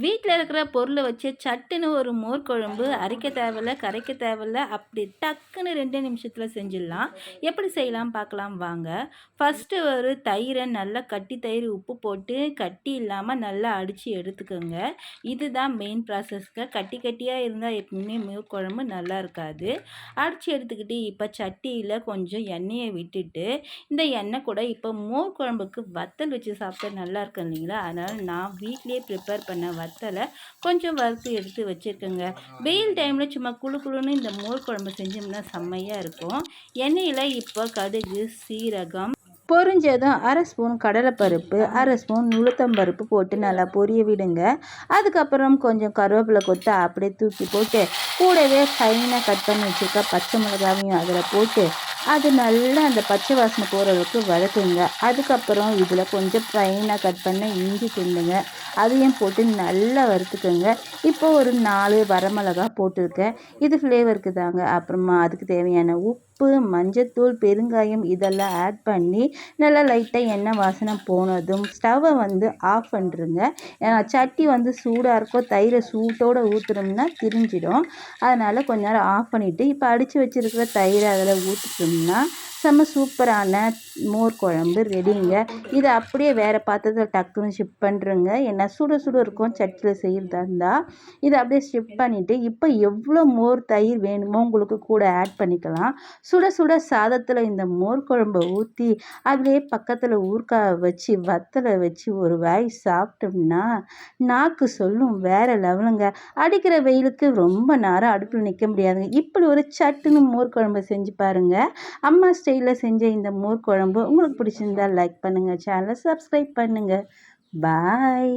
வீட்டில் இருக்கிற பொருளை வச்சு சட்டுன்னு ஒரு மோர் குழம்பு அரைக்க தேவையில்ல கரைக்க தேவையில்ல அப்படி டக்குன்னு ரெண்டு நிமிஷத்தில் செஞ்சிடலாம். எப்படி செய்யலாம் பார்க்கலாம் வாங்க. ஃபஸ்ட்டு ஒரு தயிரை நல்லா கட்டி தயிர் உப்பு போட்டு கட்டி இல்லாமல் நல்லா அடித்து எடுத்துக்கோங்க. இதுதான் மெயின் ப்ராசஸ்க்கு கட்டி கட்டியாக இருந்தால் எப்பவுமே மோர் குழம்பு நல்லா இருக்காது. அடித்து எடுத்துக்கிட்டு இப்போ சட்டியில் கொஞ்சம் எண்ணெயை விட்டுட்டு இந்த எண்ணெய் கூட இப்போ மோர் குழம்புக்கு வத்தல் வச்சு சாப்பிட்டா நல்லா இருக்கும் இல்லைங்களா? அதனால் நான் வீட்லேயே ப்ரிப்பேர் பண்ண வத்தலை கொஞ்சம் வறுத்து எடுத்து வச்சுருக்கோங்க. வெயில் டைமில் சும்மா குழு குழுன்னு இந்த மோர் குழம்பு செஞ்சோம்னா செம்மையாக இருக்கும். எண்ணெயில் இப்போ கடுகு சீரகம் பொரிஞ்சதும் அரை ஸ்பூன் கடலைப்பருப்பு அரை ஸ்பூன் உளுத்தம்பருப்பு போட்டு நல்லா பொரிய விடுங்க. அதுக்கப்புறம் கொஞ்சம் கருவேப்பிலை கொத்து அப்படியே தூக்கி போட்டு கூடவே ஃபைனாக கட் பண்ணி வச்சுருக்க பச்சை மிளகாவையும் அதில் போட்டு அது நல்லா அந்த பச்சை வாசனை போகிற அளவுக்கு வதக்குங்க. அதுக்கப்புறம் இதில் கொஞ்சம் ஃபைனாக கட் பண்ண இஞ்சி துண்டுங்க. அதையும் போட்டு நல்லா வறுத்துக்கோங்க. இப்போ ஒரு நாலு வரமிளகா போட்டிருக்கேன். இது ஃப்ளேவருக்கு தாங்க. அப்புறமா அதுக்கு தேவையான உப்பு உப்பு மஞ்சத்தூள் பெருங்காயம் இதெல்லாம் ஆட் பண்ணி நல்லா லைட்டாக எண்ணெய் வாசனை போனதும் ஸ்டவ்வை வந்து ஆஃப் பண்ணிருங்க ஏன்னா சட்டி வந்து சூடாக இருக்கும் தயிரை சூட்டோடு ஊற்றுனோம்னா திரிஞ்சிடும். அதனால் கொஞ்ச நேரம் ஆஃப் பண்ணிவிட்டு இப்போ அடித்து வச்சுருக்கிற தயிரை அதில் ஊற்றிட்டோம்னா செம்ம சூப்பரான மோர் குழம்பு ரெடிங்க. இதை அப்படியே வேறு பாத்திரத்தில் டக்குன்னு ஷிஃப்ட் பண்ணுறேங்க ஏன்னா சுட சுட இருக்கும் சட்டியில் செய்கிறதா இருந்தால் இதை அப்படியே ஷிஃப்ட் பண்ணிவிட்டு இப்போ எவ்வளோ மோர் தயிர் வேணுமோ உங்களுக்கு கூட ஆட் பண்ணிக்கலாம். சுட சுட சாதத்தில் இந்த மோர் குழம்பை ஊற்றி அப்படியே பக்கத்தில் ஊறுக்காய் வச்சு வத்தலை வச்சு ஒரு வாய் சாப்பிட்டோம்னா நாக்கு சொல்லும் வேறு லெவலுங்க. அடிக்கிற வெயிலுக்கு ரொம்ப நேரம் அடுப்பில் நிற்க முடியாதுங்க. இப்படி ஒரு சட்டுன்னு மோர் குழம்பு செஞ்சு பாருங்கள் அம்மா ஸ்டே ஸ்டைலில் செஞ்ச இந்த மோர் குழம்பு உங்களுக்கு பிடிச்சிருந்தா லைக் பண்ணுங்கள் சேனலை சப்ஸ்கிரைப் பண்ணுங்கள் பாய்